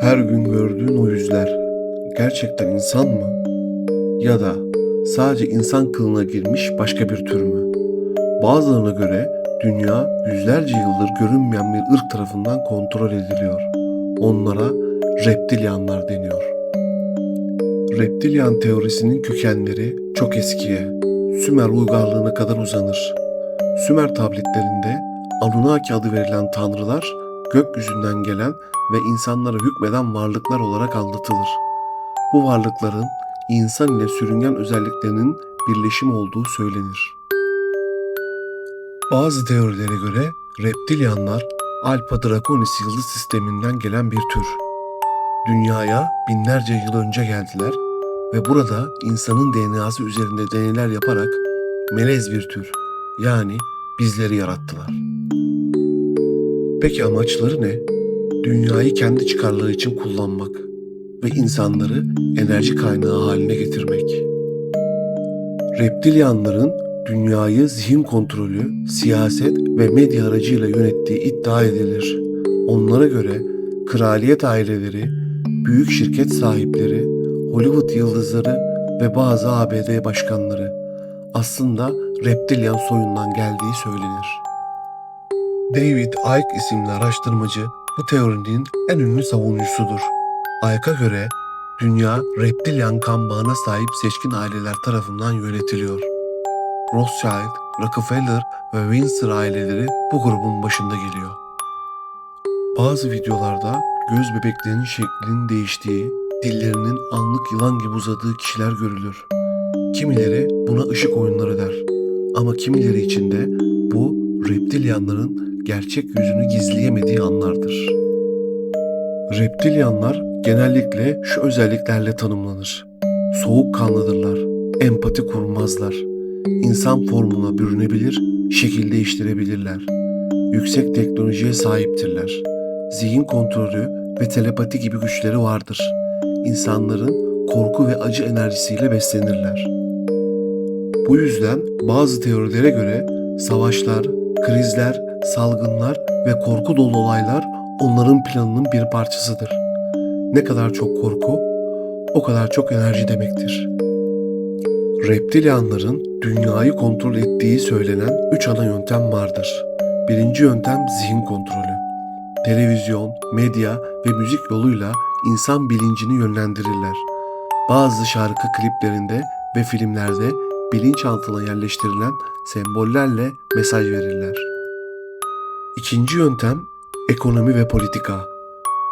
Her gün gördüğün o yüzler gerçekten insan mı? Ya da sadece insan kılığına girmiş başka bir tür mü? Bazılarına göre dünya yüzlerce yıldır görünmeyen bir ırk tarafından kontrol ediliyor. Onlara reptilyanlar deniyor. Reptilyan teorisinin kökenleri çok eskiye, Sümer uygarlığına kadar uzanır. Sümer tabletlerinde Anunnaki adı verilen tanrılar gökyüzünden gelen ve insanlara hükmeden varlıklar olarak anlatılır. Bu varlıkların insan ile sürüngen özelliklerinin birleşimi olduğu söylenir. Bazı teorilere göre reptilyanlar Alpha Draconis yıldız sisteminden gelen bir tür. Dünyaya binlerce yıl önce geldiler ve burada insanın DNA'sı üzerinde deneyler yaparak melez bir tür yani bizleri yarattılar. Peki amaçları ne? Dünyayı kendi çıkarları için kullanmak ve insanları enerji kaynağı haline getirmek. Reptilyanların dünyayı zihin kontrolü, siyaset ve medya aracıyla yönettiği iddia edilir. Onlara göre kraliyet aileleri, büyük şirket sahipleri, Hollywood yıldızları ve bazı ABD başkanları aslında reptilyan soyundan geldiği söylenir. David Icke isimli araştırmacı bu teorinin en ünlü savunucusudur. Icke'a göre dünya reptilyan kan bağına sahip seçkin aileler tarafından yönetiliyor. Rothschild, Rockefeller ve Windsor aileleri bu grubun başında geliyor. Bazı videolarda göz bebeklerinin şeklinin değiştiği, dillerinin anlık yılan gibi uzadığı kişiler görülür. Kimileri buna ışık oyunları der. Ama kimileri için de bu reptilyanların gerçek yüzünü gizleyemediği anlardır. Reptilyanlar genellikle şu özelliklerle tanımlanır. Soğukkanlıdırlar, empati kurmazlar, insan formuna bürünebilir, şekil değiştirebilirler. Yüksek teknolojiye sahiptirler. Zihin kontrolü ve telepati gibi güçleri vardır. İnsanların korku ve acı enerjisiyle beslenirler. Bu yüzden bazı teorilere göre savaşlar, krizler, salgınlar ve korku dolu olaylar onların planının bir parçasıdır. Ne kadar çok korku, o kadar çok enerji demektir. Reptilyanların dünyayı kontrol ettiği söylenen üç ana yöntem vardır. Birinci yöntem zihin kontrolü. Televizyon, medya ve müzik yoluyla insan bilincini yönlendirirler. Bazı şarkı kliplerinde ve filmlerde bilinçaltına yerleştirilen sembollerle mesaj verirler. İkinci yöntem ekonomi ve politika.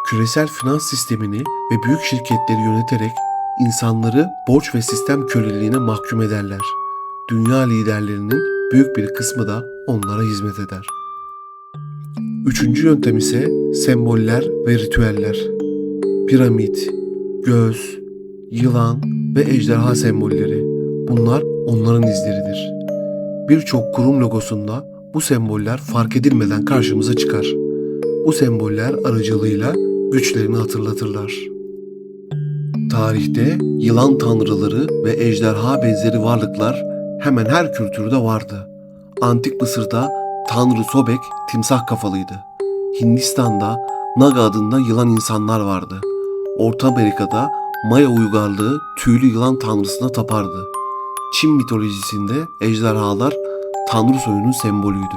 Küresel finans sistemini ve büyük şirketleri yöneterek insanları borç ve sistem köleliğine mahkum ederler. Dünya liderlerinin büyük bir kısmı da onlara hizmet eder. Üçüncü yöntem ise semboller ve ritüeller. Piramit, göz, yılan ve ejderha sembolleri. Bunlar onların izleridir. Birçok kurum logosunda bu semboller fark edilmeden karşımıza çıkar. Bu semboller aracılığıyla güçlerini hatırlatırlar. Tarihte yılan tanrıları ve ejderha benzeri varlıklar hemen her kültürde vardı. Antik Mısır'da Tanrı Sobek timsah kafalıydı. Hindistan'da Naga adında yılan insanlar vardı. Orta Amerika'da Maya uygarlığı tüylü yılan tanrısına tapardı. Çin mitolojisinde ejderhalar tanrı soyunun sembolüydü.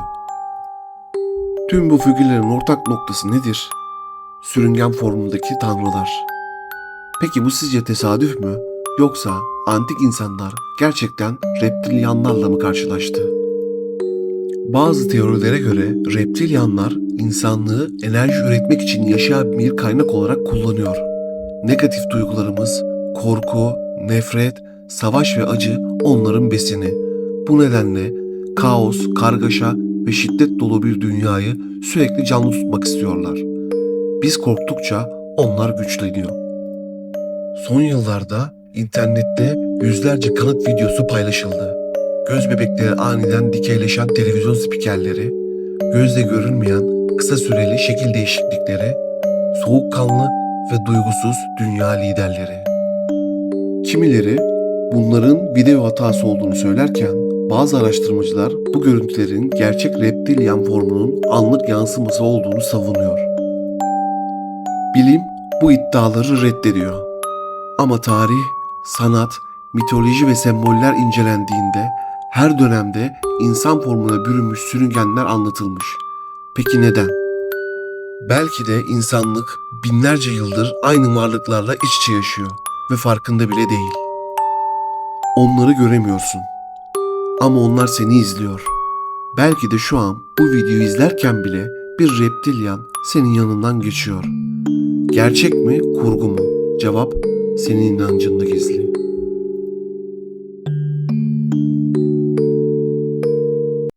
Tüm bu figürlerin ortak noktası nedir? Sürüngen formundaki tanrılar. Peki bu sizce tesadüf mü? Yoksa antik insanlar gerçekten reptilyanlarla mı karşılaştı? Bazı teorilere göre reptilyanlar insanlığı enerji üretmek için yaşayan bir kaynak olarak kullanıyor. Negatif duygularımız, korku, nefret, savaş ve acı onların besini. Bu nedenle kaos, kargaşa ve şiddet dolu bir dünyayı sürekli canlı tutmak istiyorlar. Biz korktukça onlar güçleniyor. Son yıllarda internette yüzlerce kanıt videosu paylaşıldı. Göz bebekleri aniden dikeyleşen televizyon spikerleri, gözle görünmeyen kısa süreli şekil değişiklikleri, soğukkanlı ve duygusuz dünya liderleri. Kimileri bunların video hatası olduğunu söylerken bazı araştırmacılar bu görüntülerin gerçek reptilyan formunun anlık yansıması olduğunu savunuyor. Bilim bu iddiaları reddediyor. Ama tarih, sanat, mitoloji ve semboller incelendiğinde her dönemde insan formuna bürünmüş sürüngenler anlatılmış. Peki neden? Belki de insanlık binlerce yıldır aynı varlıklarla iç içe yaşıyor ve farkında bile değil. Onları göremiyorsun. Ama onlar seni izliyor. Belki de şu an bu videoyu izlerken bile bir reptilyan senin yanından geçiyor. Gerçek mi, kurgu mu? Cevap senin inancında gizli.